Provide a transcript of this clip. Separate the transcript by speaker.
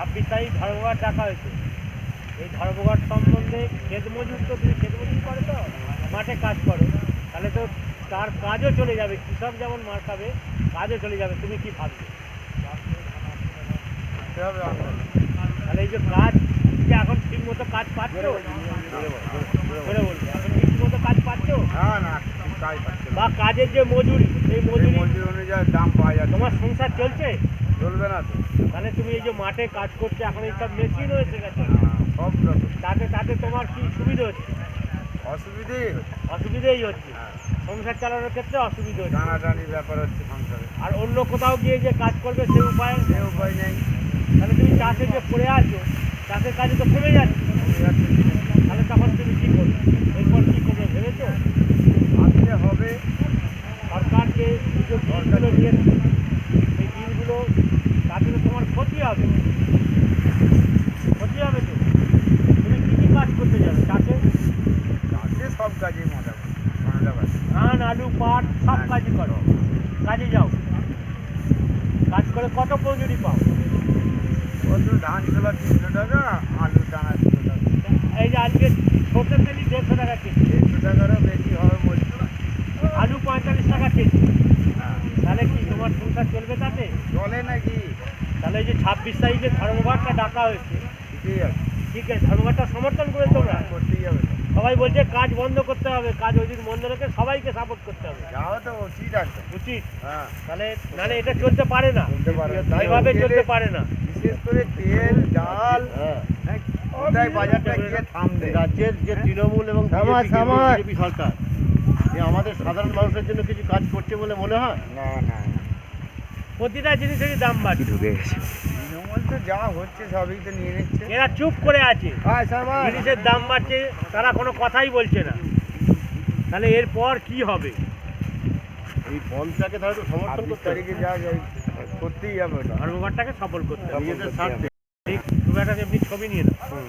Speaker 1: ছাব্বিশ তারিখ ধর্মঘট ডাকা হয়েছে। এই ধর্মঘট সম্বন্ধে খেত মজুর তো তুমি খেত মজুর করে তো? মাঠে কাজ করো। তাহলে তো তার কাজও চলে যাবে। কৃষক যেমন মার খাবে কাজও চলে যাবে। তুমি কি ভাবছ? তাহলে এই যে কাজ যে এখন ঠিক মতো কাজ পাচ্ছ? বলে বলব এখন ঠিক মতো কাজ পাচ্ছ বা কাজের যে মজুরি সেই মজুরি
Speaker 2: অনুযায়ী দাম পাওয়া যায়
Speaker 1: তোমার সংসার চলছে?
Speaker 2: চলবে না তো।
Speaker 1: তাহলে তুমি এই যে মাঠে কাজ করছ এখন এইসব মেশিন হয়েছে গেছে
Speaker 2: হ্যাঁ, সব রকম
Speaker 1: তাতে তাতে তোমার কি সুবিধা হচ্ছে?
Speaker 2: অসুবিধেই হচ্ছে
Speaker 1: অসুবিধেই হচ্ছে।
Speaker 2: হ্যাঁ,
Speaker 1: সংসার চালানোর ক্ষেত্রে অসুবিধা হচ্ছে।
Speaker 2: টানাটানির ব্যাপার হচ্ছে সংসারে।
Speaker 1: আর অন্য কোথাও গিয়ে যে কাজ করবে সে উপায়
Speaker 2: সে উপায় নেই।
Speaker 1: তাহলে তুমি চাষে যে পড়ে আছো চাষের কাজে তো কমে যাচ্ছে। তাহলে তখন তুমি কি করবে? এরপর কি করবে ভেবেছো?
Speaker 2: আসলে হবে।
Speaker 1: সরকার যে সুযোগ বিলগুলো দিয়েছে সেই বিলগুলো তাতে তো তোমার ক্ষতি হবে ক্ষতি হবে তো তুমি কী কী কাজ করতে যাবে চাষে
Speaker 2: চাষে সব কাজেই মোটামুটি মোটামুটি
Speaker 1: ধান আলু পাট সব কাজই করো। কাজে যাও। কাজ করে কত মজুরি পাও?
Speaker 2: কত ধান তোলা তিনশো টাকা আলু টানা তিনশো টাকা।
Speaker 1: এই যে আজকে ছোটো তেলি দেড়শো টাকা কেজি।
Speaker 2: দেড়শো টাকারও বেশি হবে বলছো
Speaker 1: আলু পঁয়তাল্লিশ টাকা কেজি। তাহলে কি তোমার সংসার চলবে তাতে?
Speaker 2: চলে নাকি?
Speaker 1: তাহলে এই যে ছাব্বিশ তারিখে ধর্মঘটটা ডাকা হয়েছে।
Speaker 2: ঠিকই আছে।
Speaker 1: ঠিক আছে ধর্মঘটটা সমর্থন করে তোমরা। সবাই বলছে কাজ বন্ধ করতে হবে কাজ ওই দিন বন্ধ রেখে সবাইকে সাপোর্ট করতে হবে।
Speaker 2: যাওয়া তো উচিত আছে।
Speaker 1: উচিত।
Speaker 2: হ্যাঁ।
Speaker 1: তাহলে নাহলে এটা চলতে পারে না। এইভাবে চলতে পারে না।
Speaker 2: বিশেষ করে তেল ডাল
Speaker 3: হ্যাঁ।
Speaker 2: হ্যাঁ,
Speaker 3: রাজ্যের যে তৃণমূল এবং সরকার যে আমাদের সাধারণ মানুষের জন্য কিছু কাজ করছে বলে মনে হয়?
Speaker 2: না না।
Speaker 1: প্রতিটা জিনিসেরই দাম বাড়ছে।
Speaker 2: তৃণমূল তো যা হচ্ছে সবই তো নিয়ে নিচ্ছে।
Speaker 1: এরা চুপ করে আছে।
Speaker 2: সামাজ।
Speaker 1: জিনিসের দাম বাড়ছে তারা কোনো কথাই বলছে না। তাহলে এরপর কি হবে?
Speaker 3: এই বনটাকে তাহলে তো সমর্থন করতে
Speaker 2: তারিখে যা যাই করতেই হবে
Speaker 1: ধর্মঘটটাকে সফল করতে হবে।
Speaker 3: নিজেদের স্বার্থে।
Speaker 1: ঠিক একটা এমনি ছবি নিয়ে নাও।